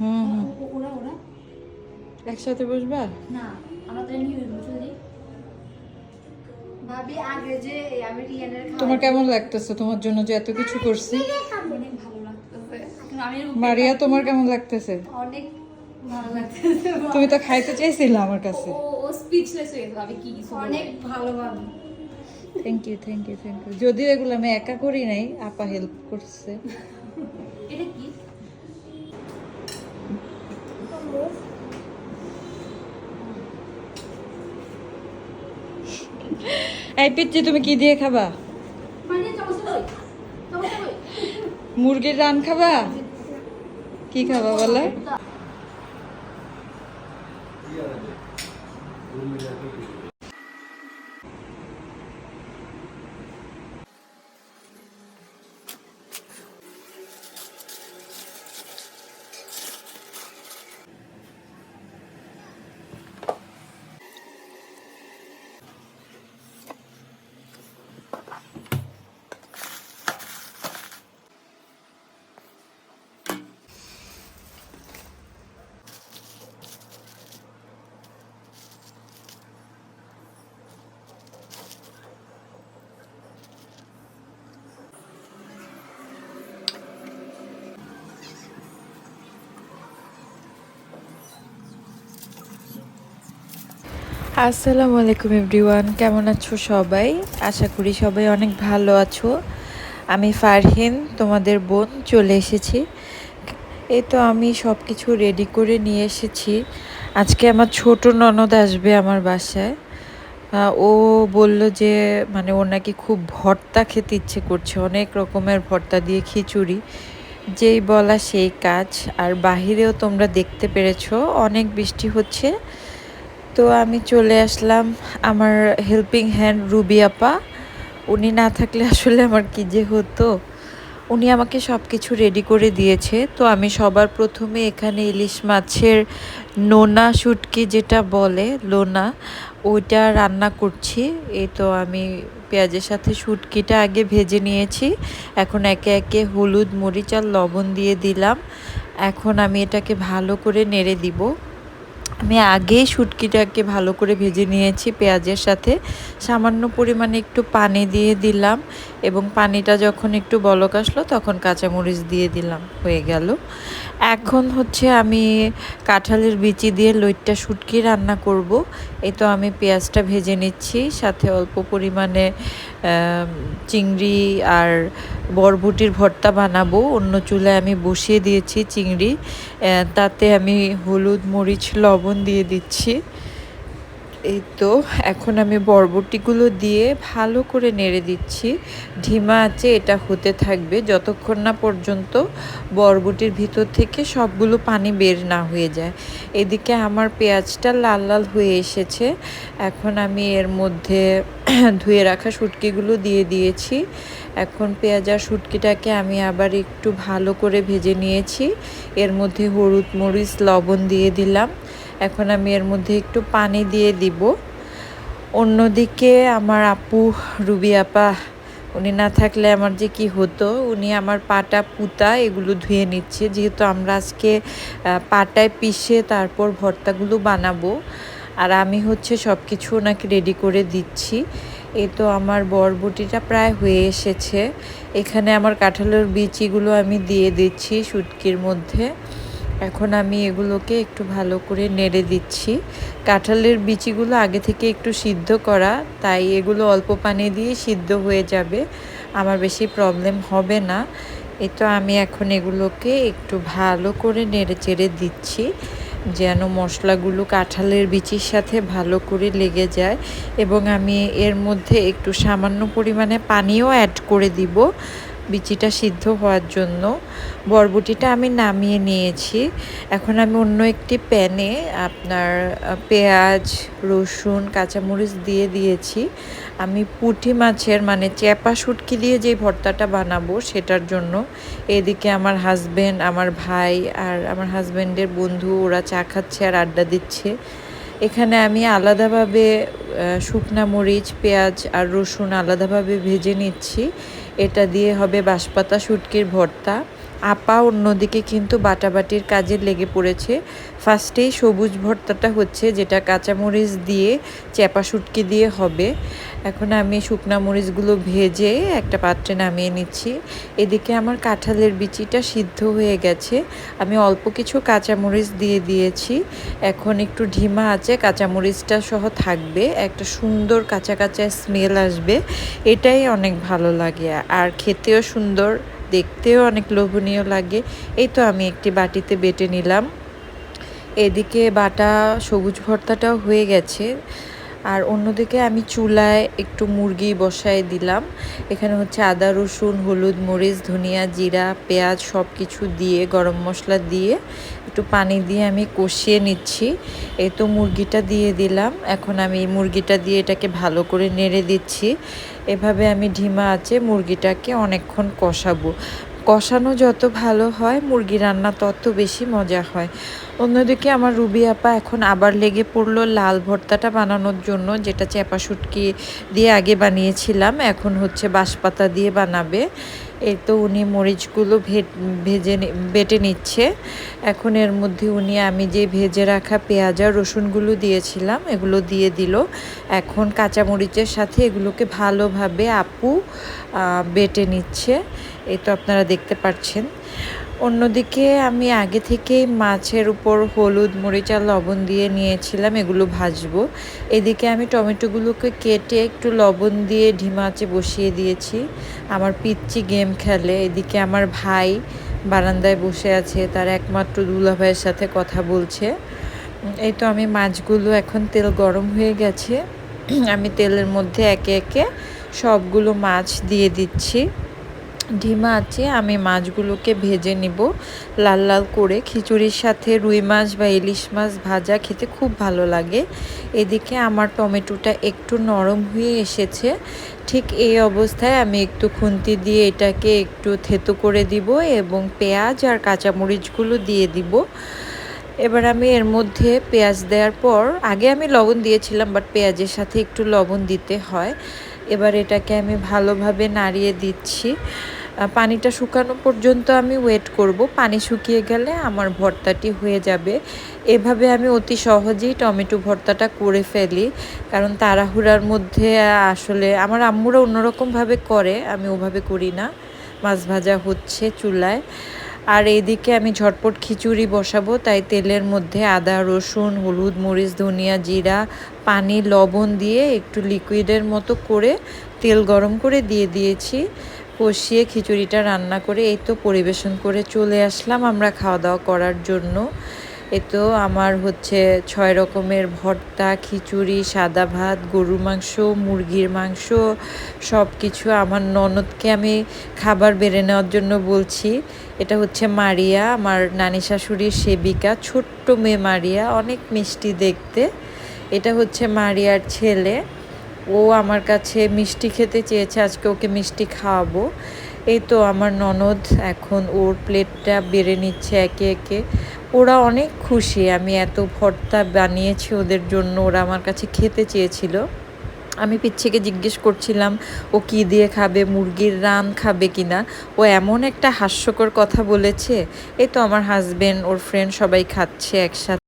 হুম। ওরা ওরা? একসাথে বসবা না আমরা তো নিয়ে চলি ভাবি আগে যে আমি রিয়ানের খাওয়া তোমার কেমন লাগতেছে? তোমার জন্য যে এত কিছু করছি? অনেক ভালো লাগতেছে। মারিয়া তোমার কেমন লাগতেছে? অনেক ভালো লাগতেছে তুমি তো খাইতে চাইছিলে আমার কাছে। ও ও স্পিচলেস হয়ে ভাবি কি কিছু অনেক ভালো ভাবি। Thank you thank you thank you যদিও এগুলো আমি একা করি নাই আপা হেল্প করছে। এটা কি? এই পিচ্ছি তুমি কি দিয়ে খাবা? মানে মুরগির রান খাবা? কি খাবা বলো? আসসালামু আলাইকুম এভরিওয়ান, কেমন আছো সবাই? আশা করি সবাই অনেক ভালো আছো। আমি ফারহিন, তোমাদের বোন, চলে এসেছি। এই তো আমি সব কিছু রেডি করে নিয়ে এসেছি। আজকে আমার ছোট ননদ আসবে আমার বাসায়। ও বলল যে মানে ওর নাকি খুব ভর্তা খেতে ইচ্ছে করছে, অনেক রকমের ভর্তা দিয়ে খিচুড়ি। যেই বলা সেই কাজ। আর বাহিরেও তোমরা দেখতে পেরেছ, অনেক বৃষ্টি হচ্ছে। তো আমি চলে আসলাম আমার হেল্পিং হ্যান্ড রুবি আপা। উনি না থাকলে আসলে আমার কি যে হতো। উনি আমাকে সব কিছু রেডি করে দিয়েছে। তো আমি সবার প্রথমে এখানে ইলিশ মাছের নোনা শুটকি যেটা বলে, লোনা, ওইটা রান্না করছি। এই তো আমি পেঁয়াজের সাথে শুটকিটা আগে ভেজে নিয়েছি। এখন একে একে হলুদ, মরিচ আর লবণ দিয়ে দিলাম। এখন আমি এটাকে ভালো করে নেড়ে দিব। আমি আগেই শুটকিটাকে ভালো করে ভেজে নিয়েছি পেঁয়াজের সাথে। সামান্য পরিমাণে একটু পানি দিয়ে দিলাম। এবং পানিটা যখন একটু বলক আসলো, তখন কাঁচামরিচ দিয়ে দিলাম, হয়ে গেল। এখন হচ্ছে আমি কাঁঠালের বিচি দিয়ে লইট্টা শুটকি রান্না করব। এই তো আমি পেঁয়াজটা ভেজে নিচ্ছি, সাথে অল্প পরিমাণে চিংড়ি আর বরবটির ভর্তা বানাবো। অন্য চুলায় আমি বসিয়ে দিয়েছি চিংড়ি তাতে আমি হলুদ, মরিচ, লবণ দিয়ে দিচ্ছি। এই তো, এখন আমি বরবটিগুলো দিয়ে ভালো করে নেড়ে দিচ্ছি। ঢিমা আছে, এটা হতে থাকবে। যতক্ষণ না পর্যন্ত বরবটির ভিতর থেকে সবগুলো পানি বের না হয়ে যায়। এদিকে আমার পেঁয়াজটা লাল লাল হয়ে এসেছে। এখন আমি এর মধ্যে ধুয়ে রাখা শুটকিগুলো দিয়ে দিয়েছি। এখন পেঁয়াজ আর শুটকিটাকে আমি আবার একটু ভালো করে ভেজে নিয়েছি। এর মধ্যে হলুদ মরিচ, লবণ দিয়ে দিলাম। এখন আমি এর মধ্যে একটু পানি দিয়ে দিব। অন্যদিকে আমার আপু রুবি আপা, উনি না থাকলে আমার যে কি হতো, উনি আমার পাটা পুতা, এগুলো ধুয়ে নিচ্ছে। যেহেতু আমরা আজকে পাটায় পিষে তারপর ভর্তাগুলো বানাবো, আর আমি হচ্ছে সব কিছু ওনাকে রেডি করে দিচ্ছি। এ তো আমার বরবটিটা প্রায় হয়ে এসেছে। এখানে আমার কাঁঠালের বিচিগুলো আমি দিয়ে দিচ্ছি শুটকির মধ্যে। এখন আমি এগুলোকে একটু ভালো করে নেড়ে দিচ্ছি। কাঁঠালের বিচিগুলো আগে থেকে একটু সিদ্ধ করা, তাই এগুলো অল্প পানি দিয়ে সিদ্ধ হয়ে যাবে। আমার বেশি প্রবলেম হবে না। এই তো আমি এখন এগুলোকে একটু ভালো করে নেড়ে চেড়ে দিচ্ছি, যেন মশলাগুলো কাঁঠালের বিচির সাথে ভালো করে লেগে যায়। এবং আমি এর মধ্যে একটু সামান্য পরিমাণে পানিও অ্যাড করে দিব। বিচিটা সিদ্ধ হওয়ার জন্য বরবটিটা আমি নামিয়ে নিয়েছি। এখন আমি অন্য একটি প্যানে আপনার পেঁয়াজ, রসুন, কাঁচামরিচ দিয়ে দিয়েছি। আমি পুঁটি মাছের মানে চ্যাপা শুটকি দিয়ে যে ভর্তাটা বানাবো সেটার জন্য এদিকে আমার হাজবেন্ড আমার ভাই আর আমার হাজবেন্ডের বন্ধু ওরা চা খাচ্ছে আর আড্ডা দিচ্ছে। এখানে আমি আলাদাভাবে শুকনা মরিচ, পেঁয়াজ আর রসুন আলাদাভাবে ভেজে নিচ্ছি। এটা দিয়ে হবে বাঁশপাতা শুটকির ভর্তা। আপা অন্যদিকে কিন্তু বাটাবাটির কাজে লেগে পড়েছে। ফার্স্টেই সবুজ ভর্তাটা হচ্ছে, যেটা কাঁচামরিচ দিয়ে চ্যাপা শুটকি দিয়ে হবে। এখন আমি শুকনা মরিচগুলো ভেজে একটা পাত্রে নামিয়ে নিচ্ছি। এদিকে আমার কাঁঠালের বিচিটা সিদ্ধ হয়ে গেছে। আমি অল্প কিছু কাঁচামরিচ দিয়ে দিয়েছি। এখন একটু ঢিমা আছে, কাঁচামরিচটা সহ থাকবে। একটা সুন্দর কাঁচা কাঁচা স্মেল আসবে। এটাই অনেক ভালো লাগে। আর খেতেও সুন্দর। দেখতেও অনেক লোভনীয় লাগে। এই তো আমি একটি বাটিতে বেটে নিলাম। এদিকে বাটা সবুজ ভর্তাটাও হয়ে গেছে। আর অন্যদিকে আমি চুলায় একটু মুরগি বসায় দিলাম। এখানে হচ্ছে আদা, রসুন, হলুদ, মরিচ, ধনিয়া, জিরা, পেঁয়াজ সব কিছু দিয়ে, গরম মশলা দিয়ে একটু পানি দিয়ে আমি কষিয়ে নিচ্ছি। এই তো মুরগিটা দিয়ে দিলাম। এখন আমি মুরগিটা দিয়ে এটাকে ভালো করে নেড়ে দিচ্ছি। এভাবে আমি ঢিমা আছে, মুরগিটাকে অনেকক্ষণ কষাবো। কষানো যত ভালো হয়, মুরগি রান্না তত বেশি মজা হয়। অন্যদিকে আমার রুবি আপা এখন আবার লেগে পড়ল লাল ভর্তাটা বানানোর জন্য, যেটা চেপা শুটকি দিয়ে আগে বানিয়েছিলাম, এখন হচ্ছে বাঁশপাতা দিয়ে বানাবে। এই তো উনি মরিচগুলো ভেজে বেটে নিচ্ছে। এখন এর মধ্যে উনি আমি যে ভেজে রাখা পেঁয়াজ আর রসুনগুলো দিয়েছিলাম, এগুলো দিয়ে দিল। এখন কাঁচা মরিচের সাথে এগুলোকে ভালোভাবে আপু বেটে নিচ্ছে। এই তো আপনারা দেখতে পাচ্ছেন অন্যদিকে আমি আগে থেকেই মাছের উপর হলুদ, মরিচ লবণ দিয়ে নিয়েছিলাম, এগুলো ভাজবো। এদিকে আমি টমেটোগুলোকে কেটে একটু লবণ দিয়ে ঢিমাচে বসিয়ে দিয়েছি। আমার পিচ্চি গেম খেলে। এদিকে আমার ভাই বারান্দায় বসে আছে, তার একমাত্র দুলা ভাইয়ের সাথে কথা বলছে। এই তো আমি মাছগুলো এখন তেল গরম হয়ে গেছে। আমি তেলের মধ্যে একে একে সবগুলো মাছ দিয়ে দিচ্ছি। ডিমা আছে, আমি মাছগুলোকে ভেজে নিব। লাল লাল করে খিচুড়ির সাথে রুই মাছ বা ইলিশ মাছ ভাজা খেতে খুব ভালো লাগে। এদিকে আমার টমেটোটা একটু নরম হয়ে এসেছে। ঠিক এই অবস্থায় আমি একটু খুন্তি দিয়ে এটাকে একটু থেতো করে দিব এবং পেঁয়াজ আর কাঁচামরিচগুলো দিয়ে দিব। এবার আমি এর মধ্যে পেঁয়াজ দেওয়ার পর, আগে আমি লবণ দিয়েছিলাম বাট পেঁয়াজের সাথে একটু লবণ দিতে হয়। এবার এটাকে আমি ভালোভাবে নাড়িয়ে দিচ্ছি। পানিটা শুকানো পর্যন্ত আমি ওয়েট করব। পানি শুকিয়ে গেলে আমার ভর্তাটি হয়ে যাবে। এভাবে আমি অতি সহজেই টমেটো ভর্তাটা করে ফেলি, কারণ তাড়াহুড়ার মধ্যে আসলে আমার আম্মুরা অন্যরকমভাবে করে, আমি ওভাবে করি না। মাছ ভাজা হচ্ছে চুলায়। আর এদিকে আমি ঝটপট খিচুড়ি বসাবো, তাই তেলের মধ্যে আদা, রসুন, হলুদ, মরিচ, ধনিয়া, জিরা, পানি, লবণ দিয়ে একটু লিকুইডের মতো করে তেল গরম করে দিয়ে দিয়েছি। কষিয়ে খিচুড়িটা রান্না করে এই তো পরিবেশন করে চলে আসলাম আমরা খাওয়া দাওয়া করার জন্য। তো আমার হচ্ছে ছয় রকমের ভর্তা, খিচুড়ি, সাদা ভাত, গরুর মাংস, মুরগির মাংস সব কিছু আমার ননদকে আমি খাবার বেড়ে নেওয়ার জন্য বলছি। এটা হচ্ছে মারিয়া, আমার নানি শাশুড়ির সেবিকা, ছোট্ট মেয়ে মারিয়া, অনেক মিষ্টি দেখতে। এটা হচ্ছে মারিয়ার ছেলে। ও আমার কাছে মিষ্টি খেতে চেয়েছে, আজকে ওকে মিষ্টি খাওয়াবো। এই তো আমার ননদ, এখন ওর প্লেটটা বেড়ে নিচ্ছে একে একে। ওরা অনেক খুশি। আমি এত ভর্তা বানিয়েছি ওদের জন্য, ওরা আমার কাছে খেতে চেয়েছিল। আমি পিচ্ছিকে জিজ্ঞেস করছিলাম, ও কি দিয়ে খাবে? মুরগির রান খাবে কি না? ও এমন একটা হাস্যকর কথা বলেছে এই তো আমার হাজব্যান্ড ওর ফ্রেন্ড সবাই খাচ্ছে একসাথে।